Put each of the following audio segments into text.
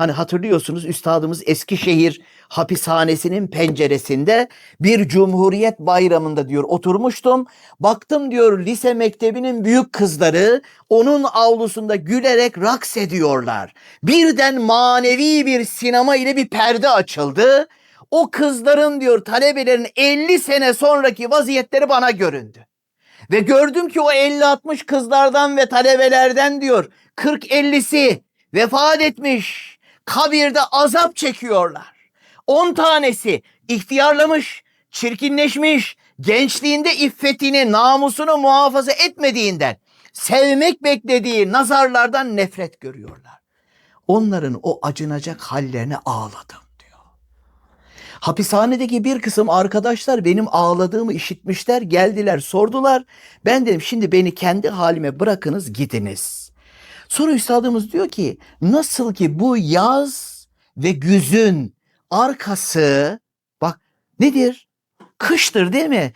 Hani hatırlıyorsunuz üstadımız Eskişehir hapishanesinin penceresinde bir Cumhuriyet Bayramı'nda diyor oturmuştum. Baktım diyor lise mektebinin büyük kızları onun avlusunda gülerek raks ediyorlar. Birden manevi bir sinema ile bir perde açıldı. O kızların diyor talebelerin 50 sene sonraki vaziyetleri bana göründü. Ve gördüm ki o 50-60 kızlardan ve talebelerden diyor 40-50'si vefat etmiş. Kabirde azap çekiyorlar. 10 tanesi ihtiyarlamış, çirkinleşmiş, gençliğinde iffetini, namusunu muhafaza etmediğinden sevmek beklediği nazarlardan nefret görüyorlar. Onların o acınacak hallerine ağladım diyor. Hapishanedeki bir kısım arkadaşlar benim ağladığımı işitmişler, geldiler, sordular. Ben dedim şimdi beni kendi halime bırakınız gidiniz. Sonra üstadımız diyor ki nasıl ki bu yaz ve güzün arkası bak nedir? Kıştır değil mi?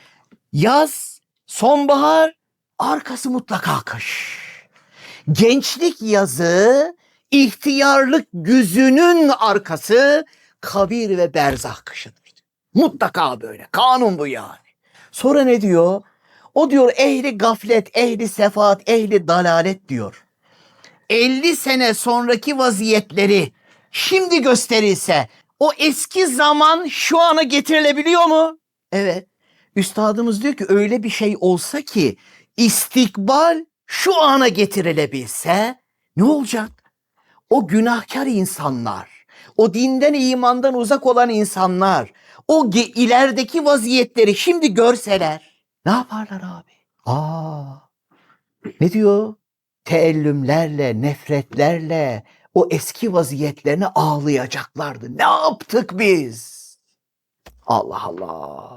Yaz, sonbahar, arkası mutlaka kış. Gençlik yazı, ihtiyarlık güzünün arkası kabir ve berzah kışıdır. Mutlaka böyle. Kanun bu yani. Sonra ne diyor? O diyor ehli gaflet, ehli sefaat, ehli dalalet diyor. 50 sene sonraki vaziyetleri şimdi gösterilse o eski zaman şu ana getirilebiliyor mu? Evet. Üstadımız diyor ki öyle bir şey olsa ki istikbal şu ana getirilebilse ne olacak? O günahkar insanlar, o dinden imandan uzak olan insanlar, o ilerideki vaziyetleri şimdi görseler ne yaparlar abi? Aa, ne diyor? Teellümlerle, nefretlerle o eski vaziyetlerine ağlayacaklardı. Ne yaptık biz? Allah Allah.